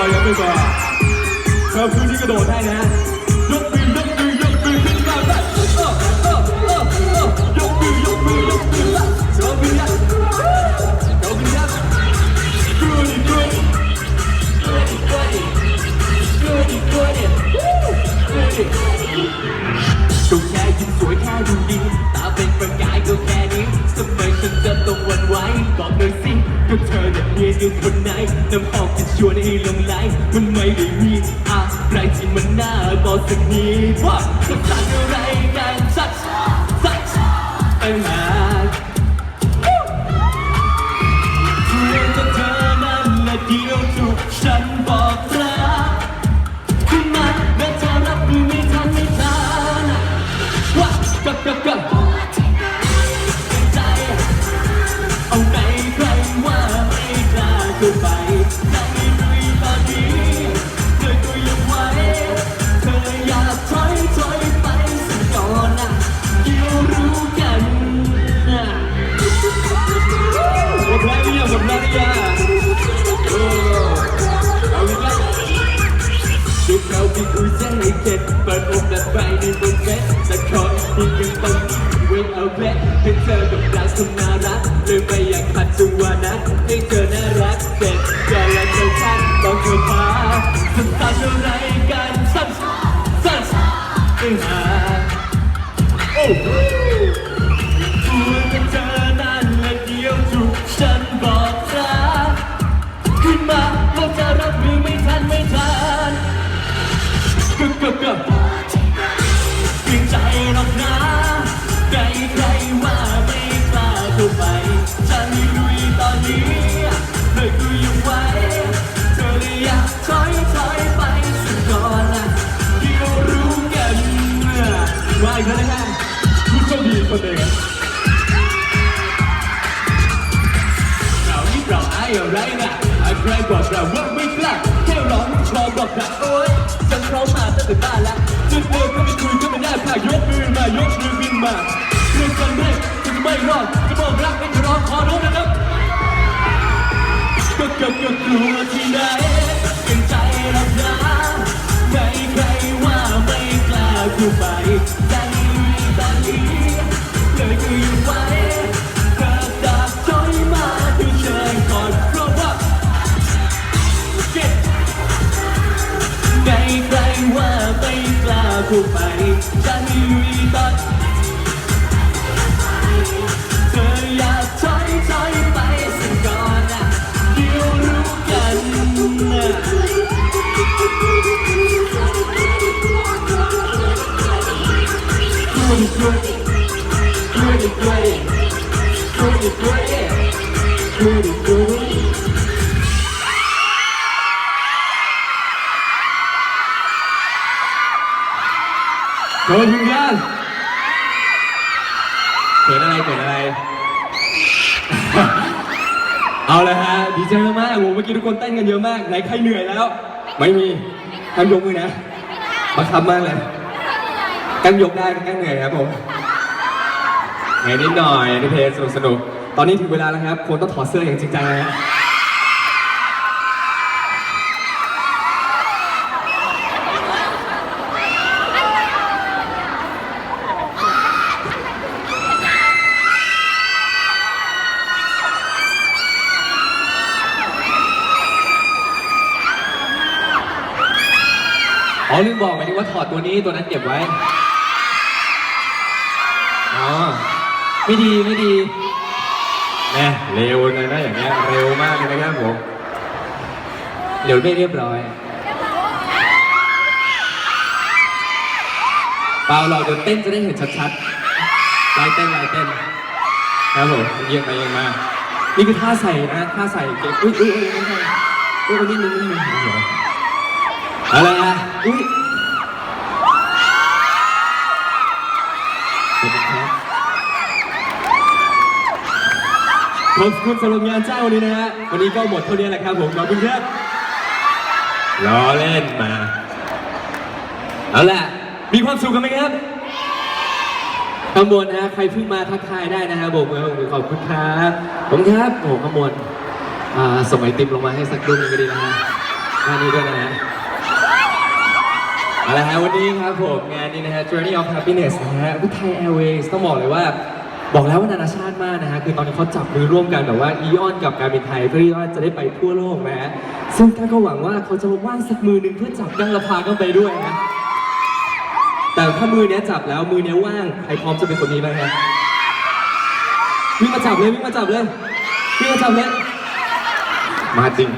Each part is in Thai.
อยกมือก่อนเพิ่มพื้นที่กระโดดได้นะยกมือยกมือยกมือขึ้นมาแบบเออเออเออเออยกมือยกมือยกมือยกมือยกมือยก Good good Goody, goody, goody. ก็แค่ยิ้มสวยแค่ดูดี ต้องหวันไหวบอกหน่อยสิก็เธอเนี่ยเมียอยู่คนไหนน้ำหอมจะชวนให้หลงไหลมันไม่ได้มีอะไรที่มันน่าบอกสักนิดว่าจะสั่งอะไรกันสักสักตั้งหา ที่ยังต้องเว้นเอาแค่ให้เธอกับเราคนน่ารักเลยไม่อยากขัดจังหวะนะให้เธอน่ารักเสร็จก็แล้วเธอชันต้องเธอพาสุดท้ายเท่าไร รบอกเราว่าไม่กล้าแค่ร้องชอบบอกนะโอ๊ยฉันพร้อมมาตั้งแต่บ้านแล้วจุดเดิมก็ไม่คุยก็ไม่ได้ค่ะยกมือมายกมือบินมาเรื่องกันเร่จะไม่รอดจะบอกรักให้ร้องขอโน้นนะครับก็ก็ก็กลัวที่ไหนเป็นใจรับนะใครใครว่าไม่กล้าเข้าไปใจลุยตอนนี้เลยก็อยู่ไว้ กล้าเข้าไปจะให้ลุยตอนเธออยากถอยถอยไปสักก่อนนะเดี๋ยวรู้กันนะ Good, good, good, good, good, good, good. เกิดวิ ญญาณเกิดอะไรเกิดอะไร เอาเลยฮะดีใจมากๆโอ้เมื่อกี้ทุกคนเต้นกันเยอะมากไหนใครเหนื่อยแล้ว ไม่มีกันยกมือนะมาคับมากเลยกันยกได้กันเหนื่อยครับผมไงนิดหน่อยในเพลงสนุกสนุกตอนนี้ถึงเวลาแล้วครับคนต้องถอดเสื้ออย่างจริงจังนะฮะอ๋อลืมบอกหมายถึงว่าถอด ตัวนี้ตัวนั้นเก็บไว้ อ๋อ ไม่ดีไม่ดีแน่เร็วเลยนะอย่างเงี้ยเร็วมากเลยนะครับผมเร็วไม่เรียบร้อย เปล่าเราเดี๋ยวเต้นจะได้เห็นชัดๆลายเต้นลายเต้นครับผมเยี่ยมไปเยี่ยมมากนี่คือท่าใส่นะท่าใส่เก็บอุ้ยอุ้ยอุ้ยไม่ใช่อุ้ยอุ้ยนิดนึงนิดนึงเดี๋ยวอะไรอะอุ้ย ขอบคุณครับขอบคุณสำหรับงานเจ้าวันนี้นะฮะ วันนี้ก็หมดเท่านี้แหละครับผม ขอบคุณครับล้อเล่นมา เอาล่ะ มีความสุขกันไหมครับข้างบนนะฮะใครเพิ่งมาทักทายได้นะฮะโบกมือโบกมือขอบคุณครับผมครับโอ้ข้างบนอ่าส่งไอติมลงมาให้สักดุ้งหนึ่งก็ดีนะฮะงานนี้ด้วยนะฮะ เอาละฮะวันนี้ครับผมงานนี้นะฮะ Journey of Happiness นะฮะไทย Airways ต้องบอกเลยว่า บอกแล้วว่านานาชาติมากนะฮะ คือตอนนี้เขาจับมือร่วมกันแบบว่าอีออนกับการบินไทยเพื่อที่ว่าจะได้ไปทั่วโลกนะฮะ ซึ่งก้าก็หวังว่าเขาจะว่างสักมือหนึ่งเพื่อจับก้างละพาก้าไปด้วยนะ แต่ถ้ามือเนี้ยจับแล้วมือเนี้ยว่างใครพร้อมจะเป็นคนนี้บ้างฮะวิ่งมาจับเลยวิ่งมาจับเลยวิ่งมาจับเลยมาจริง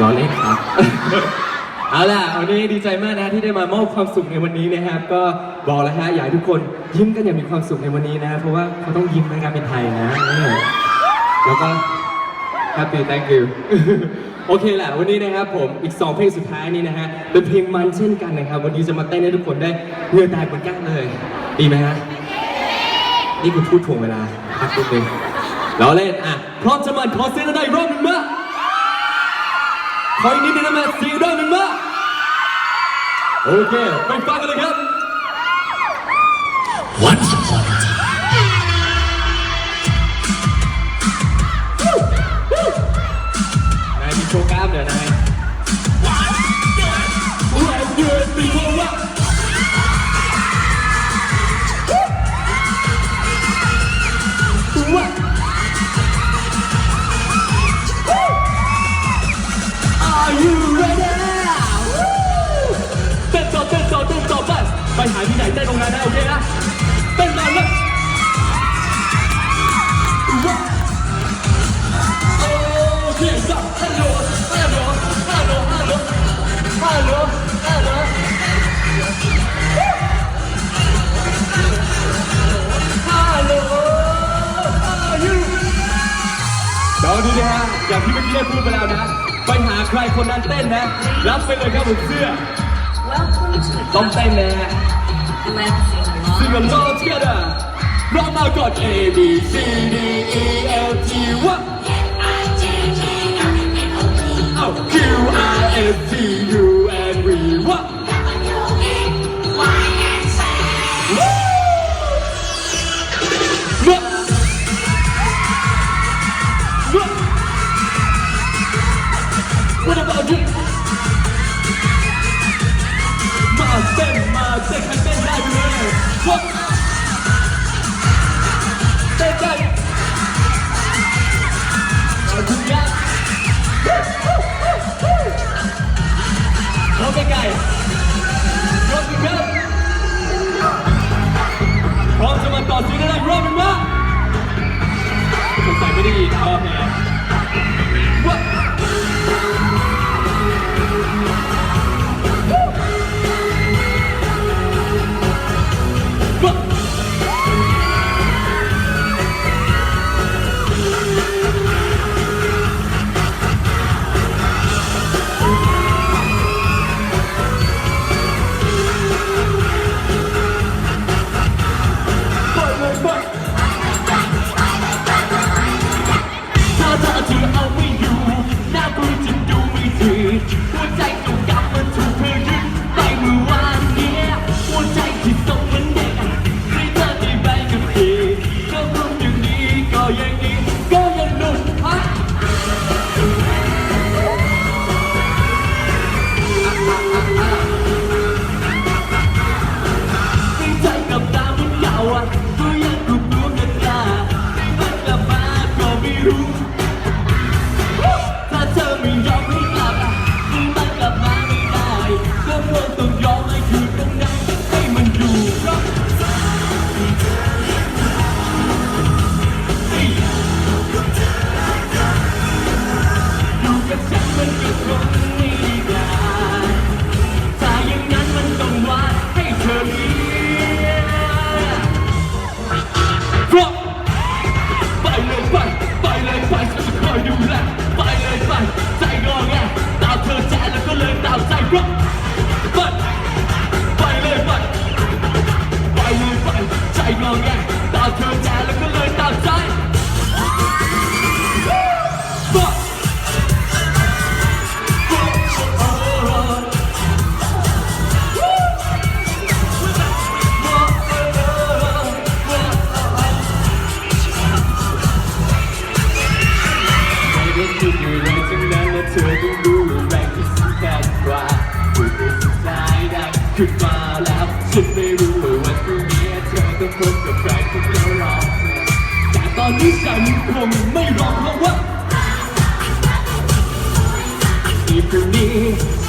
ล้อเล่นครับ เอาล่ะวันนี้ดีใจมากนะที่ได้มามอบความสุขในวันนี้นะครับก็บอกแล้วฮะอยากให้ทุกคนยิ้มกันอย่างมีความสุขในวันนี้นะเพราะว่าเขาต้องยิ้มในการเป็นไทยนะแล้วก็ happy thank you โอเคแหละวันนี้นะครับผมอีก 2 เพลงสุดท้ายนี้นะฮะเป็นเพลงมันเช่นกันนะครับวันนี้จะมาเต้นให้ทุกคนได้เหงื่อแตกเหมือนกันเลย ดีไหมฮะนี่คือพูดถ่วงเวลาพักนิดนึงเราเล่นอะพร้อมจะมันขอเสียงได้รอบหนึ่งมา ขออีกนิดนึงนะแม่เสียงด้านหนึ่งมาโอเค ไปฟังกันเลยครับ Once วดูนะฮะอย่างที่เมื่อกี้ได้พูดไปแล้วนะ ไปหาใครคนนั้นเต้นนะ รับไปเลยครับผมเสื้อ Welcome to ต้องเต้นนะฮะ Let's sing ซิง along. กันโลเทียร์ร้องมาก่อน A B C D E F G วะเอา Q R S T U N V วะ พรุ่งนี้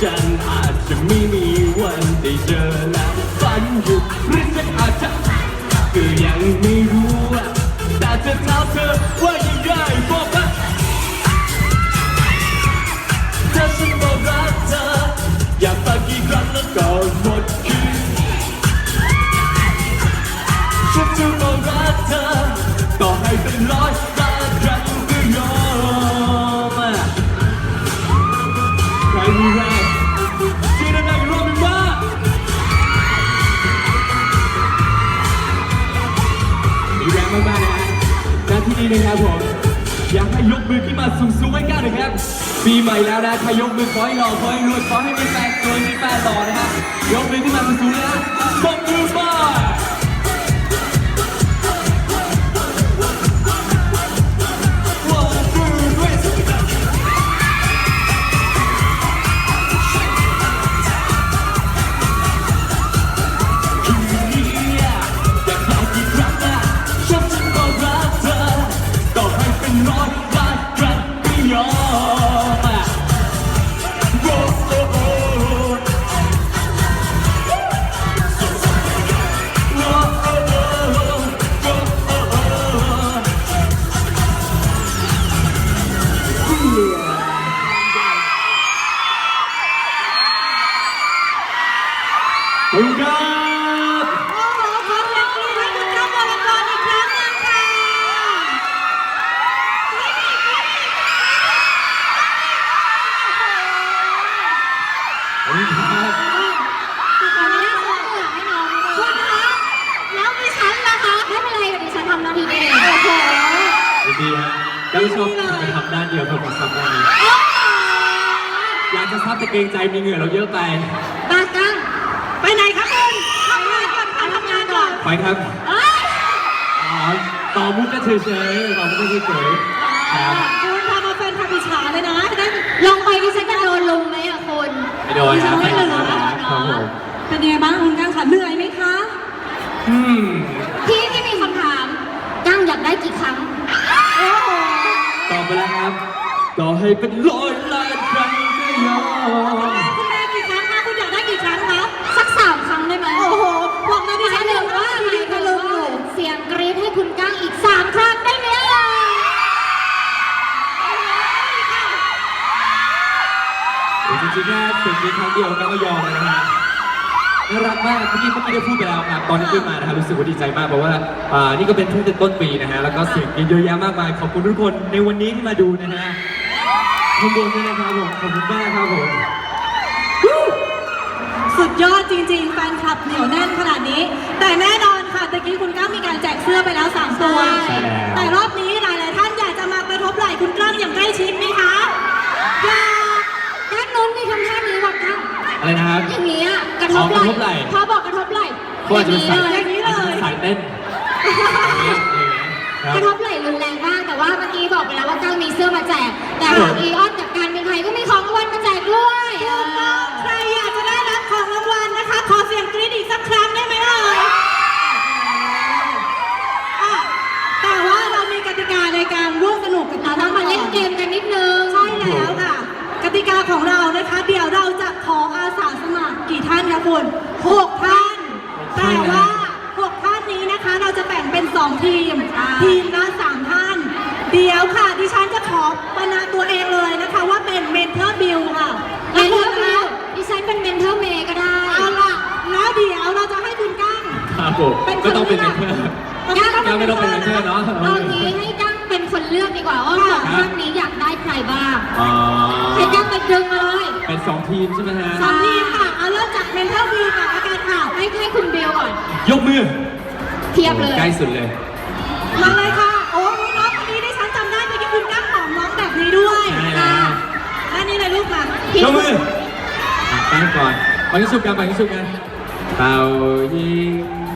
ฉันอาจจะไม่มีวันได้เจอแล้วฝันอยู่หรือฉันอาจจะก็ยังไม่รู้อะแต่จะถามเธอว่ายังไงบอกมาถ้าฉันบอกรักเธอ อยากฟังกี่ครั้งแล้วก็หมดคืนฉันจะบอกรักเธอ ปีใหม่แล้วนะถ้ายกมือขอให้หล่อขอให้รวยขอให้มีแฟนสวยมีแฟนหล่อนะฮะยกมือขึ้นมาสูงๆเลยนะตบมือบ้า ก็ชอบไปทำด้านเดียวเท่ากับซับด้านนี้อยากจะซับแต่เกรงใจมีเหงื่อเราเยอะไปตากังไปไหนคะคุณทำงานก่อนค่ะทำงานก่อนไปครับเอ้ยอ๋อต่อมุกก็เฉยๆต่อมุกก็เฉยๆครับคุณทำมาเป็นคำอิจฉาเลยนะจะได้ลองไปดิฉันจะโดนลุงไหมอะคุณไม่โดนดิคฉัรับนไม่เลยคนะรับผมเป็นยังไงบ้างคุณกังคะเหนื่อยไหมคะ อืม พี่ที่มีคำถามกังอยากได้กี่ครั้งโอ้โห ตอบไปแล้วครับ ต่อให้เป็นร้อยล้านครั้งก็ยอมคุณแม่กี่ครั้งคะคุณอยากได้กี่ครั้งคะสักสามครั้งได้ไหมโอ้โหบอกมาดิฉันเลยว่าอะไรคะลุงอยู่เสียงกรี๊ดให้คุณก้างอีกสามครั้งได้ไหมเอ่ยจริงๆแค่เสียงนี้ครั้งเดียวก็ยอมแล้วนะฮะ น่ารักมากเมื่อกี้เมื่อกี้ได้พูดไปแล้วครับตอนที่ขึ้นมานะครับรู้สึกว่าดีใจมากเพราะว่าอ่านี่ก็เป็นเพิ่งจะต้นปีนะฮะแล้วก็เสียงเยอะแยะมากมายขอบคุณทุกคนในวันนี้ที่มาดูนะฮะข้างบนด้วยนะครับผมขอบคุณมากครับผมสุดยอดจริงๆแฟนคลับเหนียวแน่นขนาดนี้ แต่แน่นอนค่ะตะกี้คุณก้างมีการแจกเสื้อไปแล้วสามตัวใช่แล้วแต่รอบนี้หลายๆท่านอยากจะมากระทบไหล่คุณ บไหอ๋อกระทบไหล่ล่พอบอกกระทบไหล่เขาอาจจะเป็นสายอย่างนี้เลยอาจจะเป็นสายเต้นอย่างนี้อย่างนี้ครับกระทบไหล่รุนแรงมากแต่ว่าเมื่อกี้บอกไปแล้วว่าก้างมีเสื้อมาแจก แต่ทางอีออนกับการบินไทยก็มีของรางวัลมาแจกด้วยใครอย หกท่าน แต่ว่าหกท่านนี้นะคะ เราจะแบ่งเป็น2ทีม ทีมละ3ท่าน เดี๋ยวค่ะ ดิฉันจะขอประนาตัวเองเลยนะคะ ว่าเป็นเมนเทอร์บิลค่ะเมนเทอร์บิลดิฉันเป็นเมนเทอร์เมย์ก็ได้เอาล่ะแล้วเดี๋ยวเราจะให้คุณก้างครับผมก็ต้องเป็นเมนเทอร์ก้างก้างไม่ต้องเป็นเมนเทอร์เนอะเอางี้ให้ก้างเป็นคนเลือกดีกว่าว่าสองท่านนี้อยากได้ใครบ้างอ๋อให้ก้างไปดึงมาเลย เป็นสองทีมใช่ไหมฮะ สองทีมค่ะ เอาเริ่มจากเมนเทอร์บิลก่อนละกันค่ะให้ให้คุณบิลก่อน ยกมือเทียบเลย ใกล้สุดเลย มาเลยค่ะ โอ้ยน้องคนนี้ดิฉันจำได้เมื่อกี้คุณก้างหอมน้องแบบนี้ด้วยใช่แล้ว ค่ะและนี่เลยลูกค่ะยกมืออะแป้งก่อนไปยิงชุบกันไปยิงชุบกันเป่ายิง